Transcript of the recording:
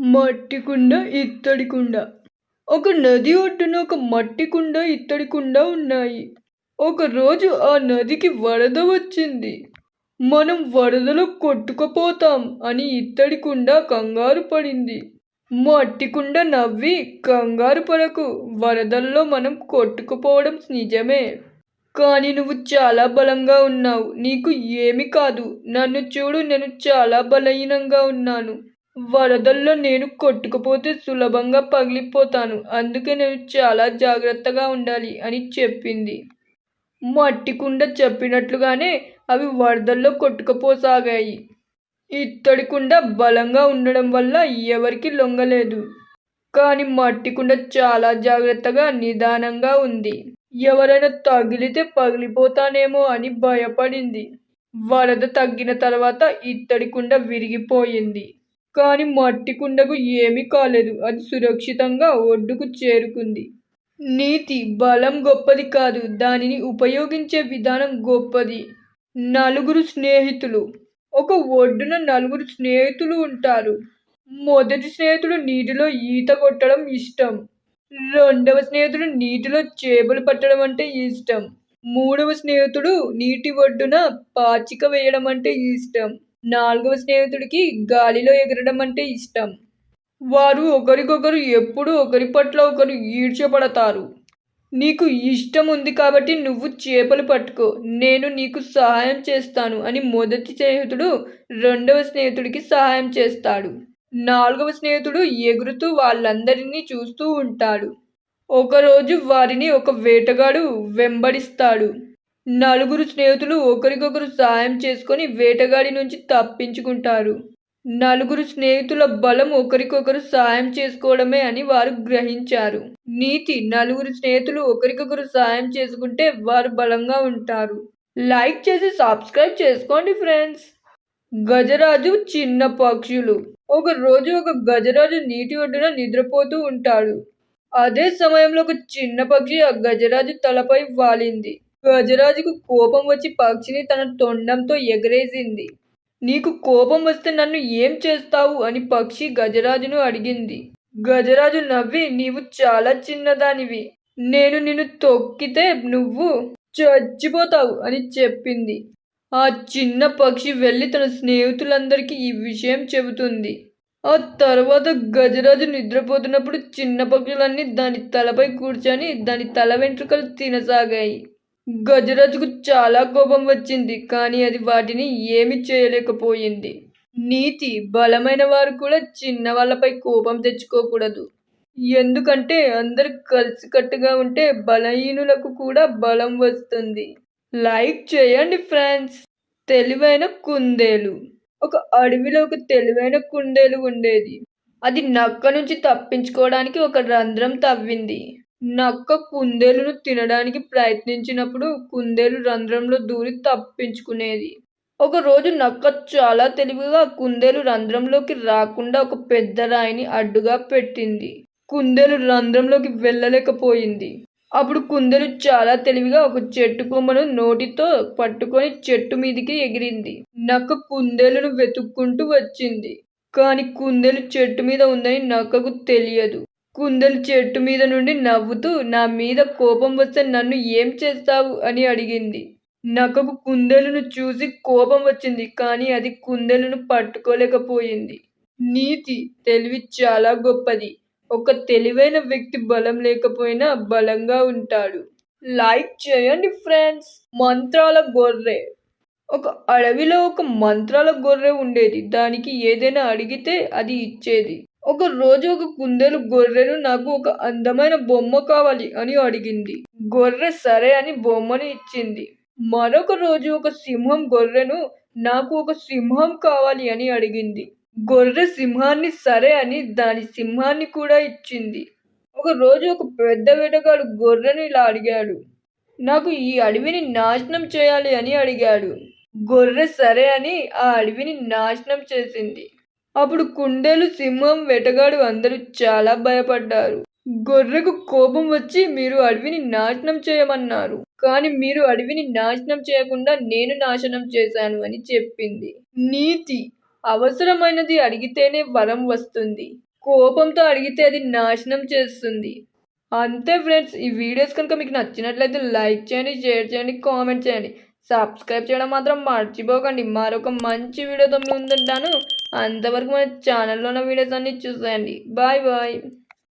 మట్టి కుండ ఇత్తడి కుండ ఒక నది ఒడ్డున ఒక మట్టి కుండ ఇత్తడి కుండ ఉన్నాయి. ఒక రోజు ఆ నదికి వరద వచ్చింది. మనం వరదలో కొట్టుకుపోతాం అని ఇత్తడి కుండ కంగారు పడింది. మట్టి కుండ నవ్వి కంగారు పడకు. వరదల్లో మనం కొట్టుకుపోవడం నిజమే. కానీ నువ్వు చాలా బలంగా ఉన్నావు. నీకు ఏమి కాదు. నన్ను చూడు నేను చాలా బలహీనంగా ఉన్నాను. వరదల్లో నేను కొట్టుకుపోతే సులభంగా పగిలిపోతాను. అందుకే నేను చాలా జాగ్రత్తగా ఉండాలి అని చెప్పింది. మట్టి కుండ చెప్పినట్లుగానే అవి వరదల్లో కొట్టుకుపోసాగాయి. ఇత్తడి కుండ బలంగా ఉండడం వల్ల ఎవరికి లొంగలేదు. కానీ మట్టి కుండ చాలా జాగ్రత్తగా నిదానంగా ఉంది. ఎవరైనా తగిలితే పగిలిపోతానేమో అని భయపడింది. వరద తగ్గిన తర్వాత ఇత్తడి కుండ విరిగిపోయింది. కానీ మట్టి కుండకు ఏమీ కాలేదు. అది సురక్షితంగా ఒడ్డుకు చేరుకుంది. నీతి బలం గొప్పది కాదు. దానిని ఉపయోగించే విధానం గొప్పది. నలుగురు స్నేహితులు. ఒక ఒడ్డున నలుగురు స్నేహితులు ఉంటారు. మొదటి స్నేహితుడు నీటిలో ఈత కొట్టడం ఇష్టం. రెండవ స్నేహితుడు నీటిలో చేపలు పట్టడం అంటే ఇష్టం. మూడవ స్నేహితుడు నీటి ఒడ్డున పాచిక వేయడం అంటే ఇష్టం. నాలుగవ స్నేహితుడికి గాలిలో ఎగరడం అంటే ఇష్టం. వారు ఒకరికొకరు ఎప్పుడూ ఒకరి పట్ల ఒకరు ఈడ్చబడతారు. నీకు ఇష్టం ఉంది కాబట్టి నువ్వు చేపలు పట్టుకో నేను నీకు సహాయం చేస్తాను అని మొదటి స్నేహితుడు రెండవ స్నేహితుడికి సహాయం చేస్తాడు. నాలుగవ స్నేహితుడు ఎగురుతూ వాళ్ళందరినీ చూస్తూ ఉంటాడు. ఒకరోజు వారిని ఒక వేటగాడు వెంబడిస్తాడు. నలుగురు స్నేహితులు ఒకరికొకరు సాయం చేసుకొని వేటగాడి నుంచి తప్పించుకుంటారు. నలుగురు స్నేహితుల బలం ఒకరికొకరు సాయం చేసుకోవడమే అని వారు గ్రహించారు. నీతి నలుగురు స్నేహితులు ఒకరికొకరు సాయం చేసుకుంటే వారు బలంగా ఉంటారు. లైక్ చేసి సబ్స్క్రైబ్ చేసుకోండి ఫ్రెండ్స్. గజరాజు చిన్న పక్షులు. ఒక రోజు ఒక గజరాజు నీటి ఒడ్డున నిద్రపోతూ ఉంటాడు. అదే సమయంలో ఒక చిన్న పక్షి ఆ గజరాజు తలపై వాలింది. గజరాజుకు కోపం వచ్చి పక్షిని తన తొండంతో ఎగరేసింది. నీకు కోపం వస్తే నన్ను ఏం చేస్తావు? అని పక్షి గజరాజును అడిగింది. గజరాజు నవ్వి నీవు చాలా చిన్నదానివి. నేను నిన్ను తొక్కితే నువ్వు చచ్చిపోతావు అని చెప్పింది. ఆ చిన్న పక్షి వెళ్ళి తన స్నేహితులందరికీ ఈ విషయం చెబుతుంది. ఆ తర్వాత గజరాజు నిద్రపోతున్నప్పుడు చిన్న పక్షులన్నీ దాని తలపై కూర్చొని దాని తల వెంట్రుకలు తినసాగాయి. గజరాజుకు చాలా కోపం వచ్చింది కానీ అది వాటిని ఏమి చేయలేకపోయింది. నీతి బలమైన వారు కూడా చిన్న వాళ్ళపై కోపం తెచ్చుకోకూడదు. ఎందుకంటే అందరు కలిసికట్టుగా ఉంటే బలహీనులకు కూడా బలం వస్తుంది. లైక్ చేయండి ఫ్రెండ్స్. తెలివైన కుందేలు. ఒక అడవిలో ఒక తెలివైన కుందేలు ఉండేది. అది నక్క నుంచి తప్పించుకోవడానికి ఒక రంధ్రం తవ్వింది. నక్క కుందేలును తినడానికి ప్రయత్నించినప్పుడు కుందేలు రంధ్రంలో దూరి తప్పించుకునేది. ఒక రోజు నక్క చాలా తెలివిగా కుందేలు రంధ్రంలోకి రాకుండా ఒక పెద్ద రాయిని అడ్డుగా పెట్టింది. కుందేలు రంధ్రంలోకి వెళ్ళలేకపోయింది. అప్పుడు కుందేలు చాలా తెలివిగా ఒక చెట్టు కొమ్మను నోటితో పట్టుకొని చెట్టు మీదికి ఎగిరింది. నక్క కుందేలును వెతుక్కుంటూ వచ్చింది. కానీ కుందేలు చెట్టు మీద ఉందని నక్కకు తెలియదు. కుందలు చెట్టు మీద నుండి నవ్వుతూ నా మీద కోపం వస్తే నన్ను ఏం చేస్తావు? అని అడిగింది. నక్కకు కుందలును చూసి కోపం వచ్చింది కానీ అది కుందలును పట్టుకోలేకపోయింది. నీతి తెలివి చాలా గొప్పది. ఒక తెలివైన వ్యక్తి బలం లేకపోయినా బలంగా ఉంటాడు. లైక్ చేయండి ఫ్రెండ్స్. మంత్రాల గొర్రె. ఒక అడవిలో ఒక మంత్రాల గొర్రె ఉండేది. దానికి ఏదైనా అడిగితే అది ఇచ్చేది. ఒక రోజు ఒక కుందేలు గొర్రెను నాకు ఒక అందమైన బొమ్మ కావాలి అని అడిగింది. గొర్రె సరే అని బొమ్మను ఇచ్చింది. మరొక రోజు ఒక సింహం గొర్రెను నాకు ఒక సింహం కావాలి అని అడిగింది. గొర్రె సింహాన్ని సరే అని దాని సింహాన్ని కూడా ఇచ్చింది. ఒక రోజు ఒక పెద్ద వేటగాడు గొర్రెను ఇలా అడిగాడు. నాకు ఈ అడవిని నాశనం చేయాలి అని అడిగాడు. గొర్రె సరే అని ఆ అడవిని నాశనం చేసింది. అప్పుడు కుందేలు సింహం వేటగాడు అందరూ చాలా భయపడ్డారు. గొర్రెకు కోపం వచ్చి మీరు అడవిని నాశనం చేయమన్నారు. కానీ మీరు అడవిని నాశనం చేయకుండా నేను నాశనం చేశాను అని చెప్పింది. నీతి అవసరమైనది అడిగితేనే వరం వస్తుంది. కోపంతో అడిగితే అది నాశనం చేస్తుంది. అంతే ఫ్రెండ్స్ ఈ వీడియోస్ కనుక మీకు నచ్చినట్లయితే లైక్ చేయండి షేర్ చేయండి కామెంట్ చేయండి. సబ్స్క్రైబ్ చేయడం మాత్రం మర్చిపోకండి. మరొక మంచి వీడియోతో ముందుంటాను. అంతవరకు మన ఛానల్లో ఉన్న వీడియోస్ అన్ని చూసేయండి. Bye bye